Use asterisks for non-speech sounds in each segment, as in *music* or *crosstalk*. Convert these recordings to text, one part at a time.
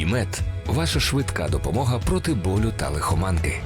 ІМЕД ваша швидка допомога проти болю та лихоманки.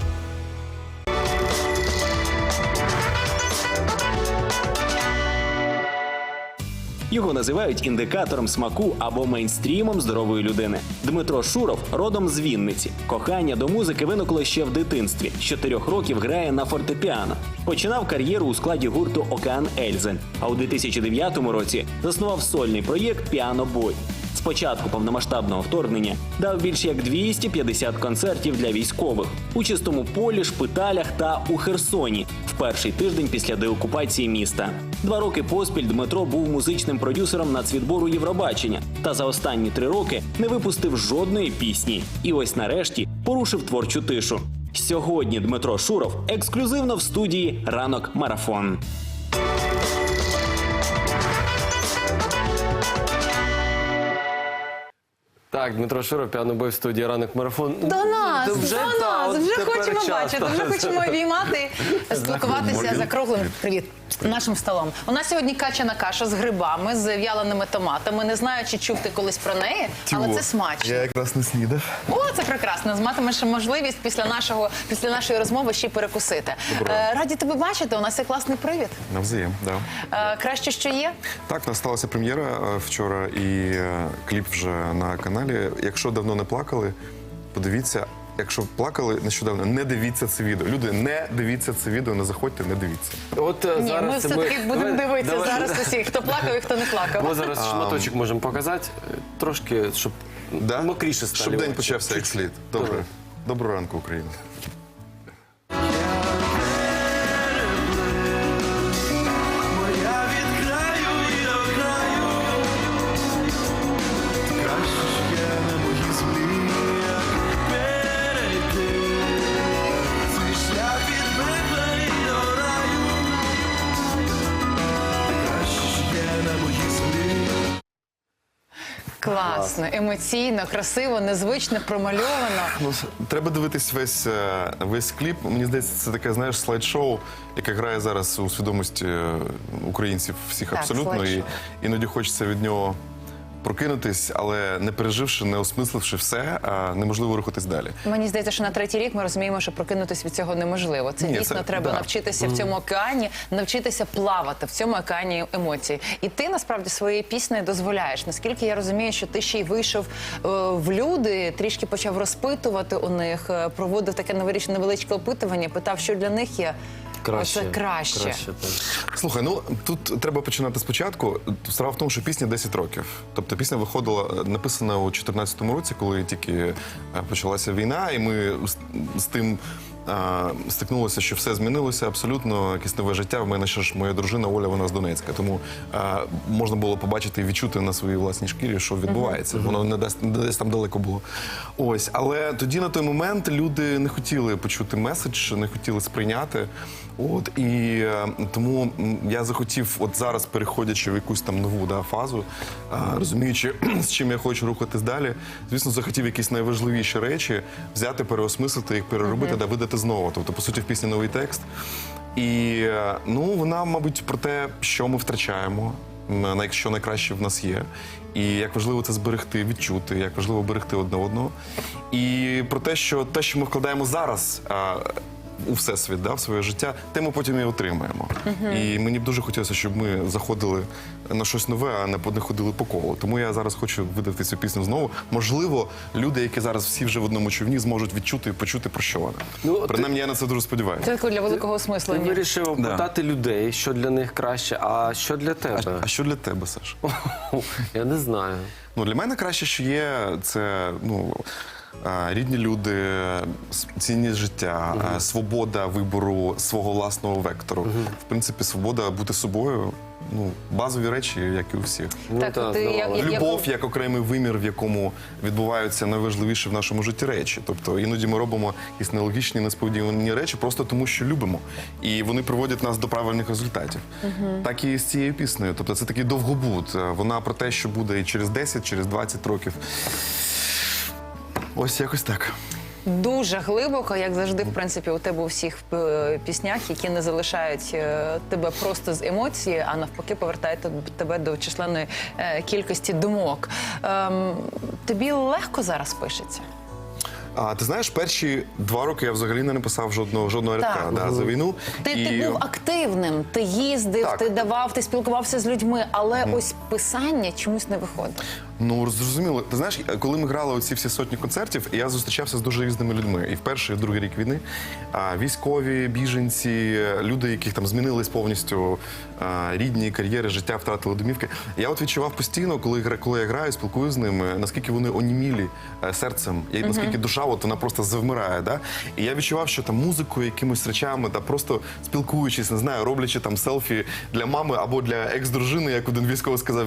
Його називають індикатором смаку або мейнстрімом здорової людини. Дмитро Шуров родом з Вінниці. Кохання до музики виникло ще в дитинстві. З чотирьох років грає на фортепіано. Починав кар'єру у складі гурту Океан Ельзен. А у 2009 році заснував сольний проєкт Піано Бой. З початку повномасштабного вторгнення дав більш як 250 концертів для військових у чистому полі, шпиталях та у Херсоні в перший тиждень після деокупації міста. Два роки поспіль Дмитро був музичним продюсером нацвідбору Євробачення та за останні три роки не випустив жодної пісні. І ось нарешті порушив творчу тишу. Сьогодні Дмитро Шуров ексклюзивно в студії Ранок Марафон. Так, Дмитро Шуров, піанобой в студії ранок марафон. До нас, Та до та, нас, от вже тепер хочемо час, бачити, вже хочемо *laughs* обіймати, спілкуватися за круглим привіт нашим столом. У нас сьогодні качана каша з грибами, з в'яленими томатами. Не знаю, чи чув ти колись про неї, але Тьо, це смачно. Я якраз не снідав. О, це прекрасно. Матимеш можливість після нашого після нашої розмови ще й перекусити. Е, раді тебе бачити. У нас є класний привід. Навзаєм, да. Е, краще, що є. Так, у нас сталася прем'єра е, вчора, і е, кліп вже на каналі. Якщо давно не плакали, подивіться. Якщо плакали нещодавно, не дивіться це відео. Люди, не дивіться це відео, не заходьте, не дивіться. От е, Ні, зараз ми все таки будемо дивитися давай. зараз усіх, хто плакав і хто не плакав. Ми зараз шматочок можемо показати, трошки, щоб Да? мокріше стали. Щоб день очі. почався як слід. Добре. Доброго ранку, Україна. Класно, емоційно, красиво, незвично, промальовано. Ну, треба дивитись весь, е, весь кліп. Мені здається, це таке, знаєш, слайд-шоу, яке грає зараз у свідомості е, українців всіх Так, абсолютно. І слайд-шоу. іноді хочеться від нього прокинутись, але не переживши, не осмисливши все, а неможливо рухатись далі. Мені здається, що на третій рік ми розуміємо, що прокинутися від цього неможливо. Це Ні, дійсно це- треба да. навчитися в цьому океані, навчитися плавати в цьому океані емоцій. І ти насправді своєю піснею дозволяєш. Наскільки я розумію, що ти ще й вийшов е, в люди, трішки почав розпитувати у них, е, проводив таке новорічне невеличке опитування, питав, що для них є. Краще. Оце краще. краще так. Слухай, ну тут треба починати спочатку. Справа в тому, що пісня 10 років. Тобто пісня виходила е, написана у 2014 році, коли тільки е, почалася війна, і ми з, з тим. Стикнулося, що все змінилося абсолютно якесь нове життя. В мене ще ж моя дружина Оля, вона з Донецька. Тому е, можна було побачити і відчути на своїй власній шкірі, що відбувається. Воно не десь, десь там далеко було. Ось, але тоді на той момент люди не хотіли почути меседж, не хотіли сприйняти. От і е, тому я захотів, от зараз, переходячи в якусь там нову да, фазу, е, розуміючи, *clears throat* з чим я хочу рухатись далі, звісно, захотів якісь найважливіші речі взяти, переосмислити їх, переробити да видати знову. Тобто, по суті, в пісні новий текст. І е, ну вона, мабуть, про те, що ми втрачаємо, що найкраще в нас є, і як важливо це зберегти, відчути, як важливо берегти одне одного. І про те, що те, що ми вкладаємо зараз. У всесвіт, да, в своє життя, те ми потім і отримаємо. І мені б дуже хотілося, щоб ми заходили на щось нове, а не по- не ходили по колу. Тому я зараз хочу видати цю пісню знову. Можливо, люди, які зараз всі вже в одному човні, зможуть відчути і почути про що вона. Ну, ти- Принаймні, я на це дуже сподіваюся. Тільки для великого Ти осмислення. вирішив Да. питати людей, що для них краще, а що для А, тебе? а що для тебе, Саш? *laughs* Я не знаю. Ну, для мене краще, що є, це ну. Рідні люди, цінність життя, а, свобода вибору свого власного вектору. В принципі, свобода бути собою. Ну, базові речі, як і у всіх. Ну, Так, та, ти як- як- Любов як окремий вимір, в якому відбуваються найважливіші в нашому житті речі. Тобто іноді ми робимо якісь нелогічні, несподівані речі просто тому, що любимо. І вони приводять нас до правильних результатів. Так і з цією піснею. Тобто це такий довгобуд. Вона про те, що буде і через 10, через 20 років. Ось якось так. Дуже глибоко, як завжди, в принципі, у тебе у всіх е, піснях, які не залишають е, тебе просто з емоції, а навпаки, повертають тебе до численної е, кількості думок. Ем, тобі легко зараз пишеться? А ти знаєш, перші два роки я взагалі не написав жодного жодного рядка да, за війну. Ти, І- ти був активним, ти їздив, Так. ти давав, ти спілкувався з людьми, але ось писання чомусь не виходить. Ну зрозуміло. Ти знаєш, коли ми грали оці всі сотні концертів, я зустрічався з дуже різними людьми. І в перший, і в другий рік війни військові, біженці, люди, яких там змінились повністю рідні кар'єри, життя, втратили домівки. Я от відчував постійно, коли коли я граю, спілкуюся з ними, наскільки вони онімілі е, серцем, і наскільки душа, от вона просто завмирає. Да? І я відчував, що там музикою, якимись речами, та просто спілкуючись, не знаю, роблячи там селфі для мами або для екс-дружини, як один військовий сказав,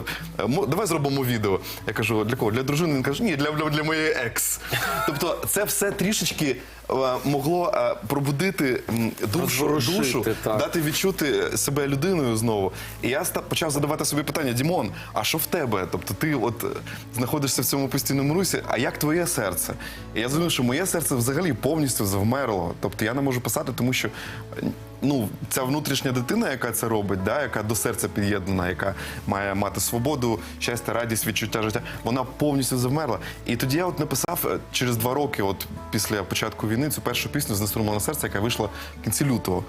давай зробимо відео. Я кажу, для кого? Для дружини? Він каже, ні, для, для, для моєї екс. Тобто, це все трішечки могло е, пробудити душу, душу так. дати відчути себе людиною знову. І я почав задавати собі питання: Дімон, а що в тебе? Тобто, ти от е, знаходишся в цьому постійному русі, а як твоє серце? І я зрозумів, що моє серце взагалі повністю завмерло. Тобто я не можу писати, тому що. е, Ну, ця внутрішня дитина, яка це робить, да, яка до серця під'єднана, яка має мати свободу, щастя, радість, відчуття життя, вона повністю завмерла. І тоді я от написав е, через два роки, от після початку війни, цю першу пісню «Знеструмлене серце, яка вийшла в кінці лютого.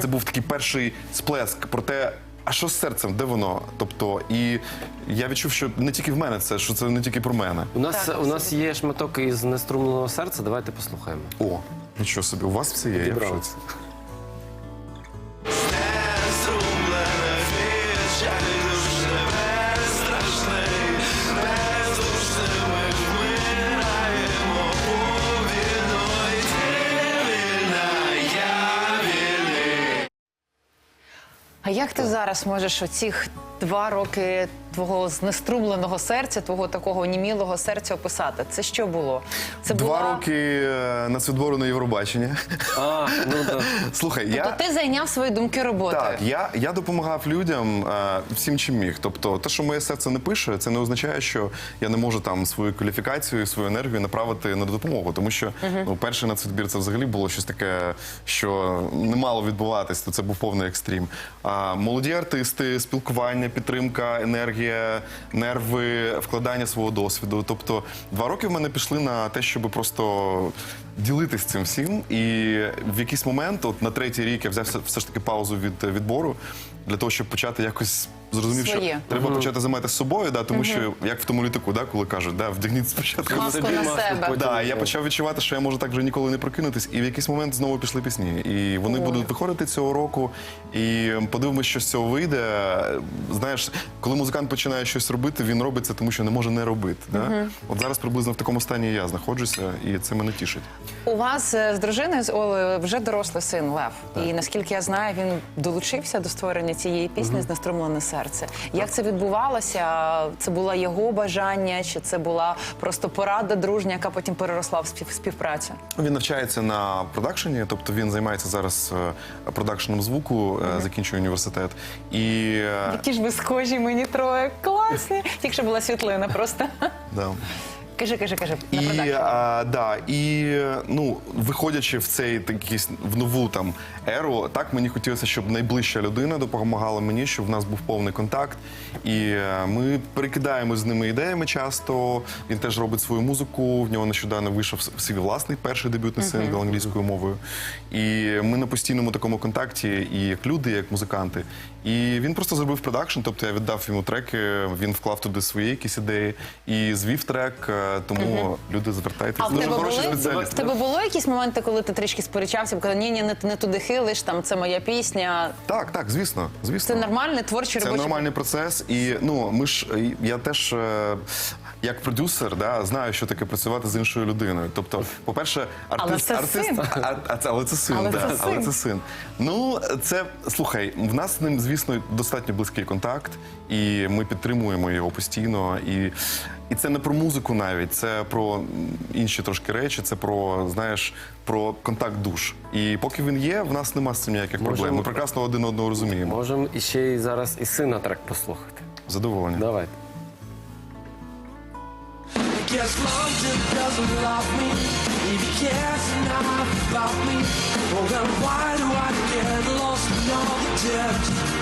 Це був такий перший сплеск про те. А що з серцем? Де воно? Тобто, і я відчув, що не тільки в мене це, що це не тільки про мене. У нас, Так, у нас є шматок із неструмленого серця. Давайте послухаємо. О, нічого собі, у вас все є. Я в Підібрав. шоці. Як ти зараз можеш оцих два роки твого знеструмленого серця, твого такого німілого серця описати? Це що було? Це Два була... роки е, нацвідбору на Євробачення. А, ну да. *laughs* Слухай, я. Тобто ти зайняв свої думки роботою. Так, я, я допомагав людям е, всім, чим міг. Тобто, те, що моє серце не пише, це не означає, що я не можу там свою кваліфікацію, свою енергію направити на допомогу. Тому що ну, перший нацвідбір це взагалі було щось таке, що не мало відбуватись, то це був повний екстрім. А молоді артисти, спілкування, підтримка, енергія, нерви, вкладання свого досвіду. Тобто, два роки в мене пішли на те, щоб просто ділитись цим всім. І в якийсь момент, от на третій рік, я взяв все- ж таки паузу від е, відбору для того, щоб почати якось зрозумів, Своє. що треба почати займатися собою, да, тому що як в тому літаку, да, коли кажуть, да, вдягніть спочатку. Маску на маску себе. Да, я почав відчувати, що я можу так вже ніколи не прокинутись, і в якийсь момент знову пішли пісні. І вони Ой. будуть виходити цього року. І подивимося, що з цього вийде. Знаєш, коли музикант починає щось робити, він робить це, тому що не може не робити. Да? От зараз приблизно в такому стані я знаходжуся, і це мене тішить. У вас е, з дружиною з Олею вже дорослий син Лев. І наскільки я знаю, він долучився до створення цієї пісні «Знеструмлене серце. Як це відбувалося? Це було його бажання, чи це була просто порада дружня, яка потім переросла в спів- співпрацю? Він навчається на продакшені, тобто він займається зараз е, продакшеном звуку, е, закінчує університет. І е, Які ж ви схожі мені троє. Класні. Тільки що була світлина просто. да. Кажи, кажи, кажи. На І, продакшн. а, да, і ну, виходячи в цей такий, в нову там еру, так мені хотілося, щоб найближча людина допомагала мені, щоб в нас був повний контакт. І е, ми перекидаємо з ними ідеями часто. Він теж робить свою музику. В нього нещодавно вийшов с- свій власний перший дебютний сингл англійською мовою. І ми на постійному такому контакті, і як люди, і як музиканти. І він просто зробив продакшн, тобто я віддав йому треки, він вклав туди свої якісь ідеї і звів трек. е, Тому люди звертайтеся. А в Дуже тебе, хороший були, спеціаліст. в тебе було якісь моменти, коли ти трішки сперечався, бо казав, ні, ні, не, не туди хилиш, там це моя пісня. Так, так, звісно, звісно. Це нормальний творчий Це робочий нормальний процес, і ну ми ж я теж е, як продюсер, да, знаю, що таке працювати з іншою людиною. Тобто, по-перше, артист, це артист, син. А, а це, але це син, Але да, це але це син. Ну це слухай, в нас з ним, звісно, достатньо близький контакт, і ми підтримуємо його постійно. І, і це не про музику навіть, це про інші трошки речі, це про знаєш, про контакт душ. І поки він є, в нас нема з цим ніяких Можемо- проблем. Ми прекрасно один одного розуміємо. Можемо іще й зараз і сина трек послухати. Задоволення. Давайте. It gets long, doesn't love me. If you cares enough about me. Then why do I get lost in all the depths?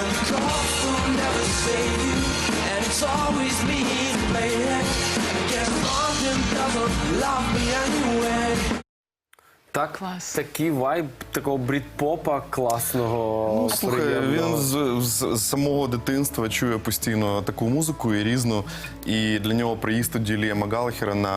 And the cops will never save you, and it's always me to blame. I guess London doesn't love me anyway. Так, Клас. такий вайб такого брід-попа класного. Ну, слухай, приємного. він з, з, з самого дитинства чує постійно таку музику і різну. І для нього приїзд тоді Лія Магалахера на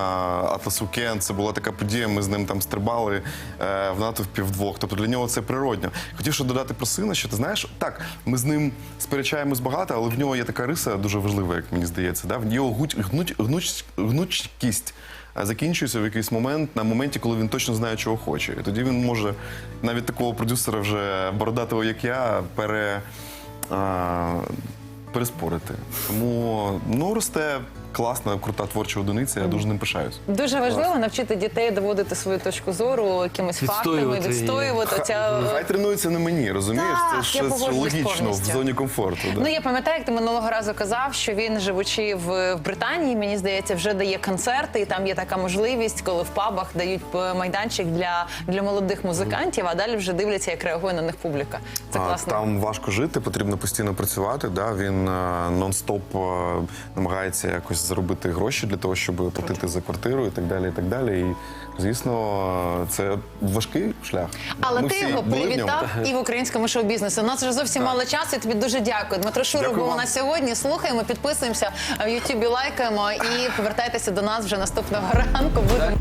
Atlas Weekend, це була така подія. Ми з ним там стрибали е, в натовпі вдвох. Тобто для нього це природньо. Хотів ще додати про сина, що ти знаєш, так, ми з ним сперечаємось багато, але в нього є така риса дуже важлива, як мені здається. Да? В нього гуть, гнуть, гнуч, гнучкість закінчується в якийсь момент на моменті, коли він точно знає, чого хоче. І тоді він може навіть такого продюсера вже бородатого, як я, пере, а, переспорити. Тому ну росте класна, крута творча одиниця. Я дуже ним пишаюсь. Дуже важливо навчити дітей доводити свою точку зору якимись фактами, Відстоювати її. відстоювати. Ця... Хай тренується на мені, розумієш? Так, Це я ж погоджуюсь логічно повністю. в зоні комфорту. Да. Ну я пам'ятаю, як ти минулого разу казав, що він, живучи в, в Британії, мені здається, вже дає концерти, і там є така можливість, коли в пабах дають е, майданчик для, для молодих музикантів, а далі вже дивляться, як реагує на них публіка. Це А, класно. Там важко жити, потрібно постійно працювати. Да? Він е, нон-стоп е, намагається якось заробити гроші для того, щоб платити за квартиру і так далі. І так далі. І звісно, це важкий шлях. Але Ми ти його привітав і в українському шоу-бізнесі. У нас вже зовсім мало часу. Я тобі дуже дякую. Дмитро Шуров був нас сьогодні. Слухаємо, підписуємося в Ютубі, лайкаємо і повертайтеся до нас вже наступного ранку. Будемо.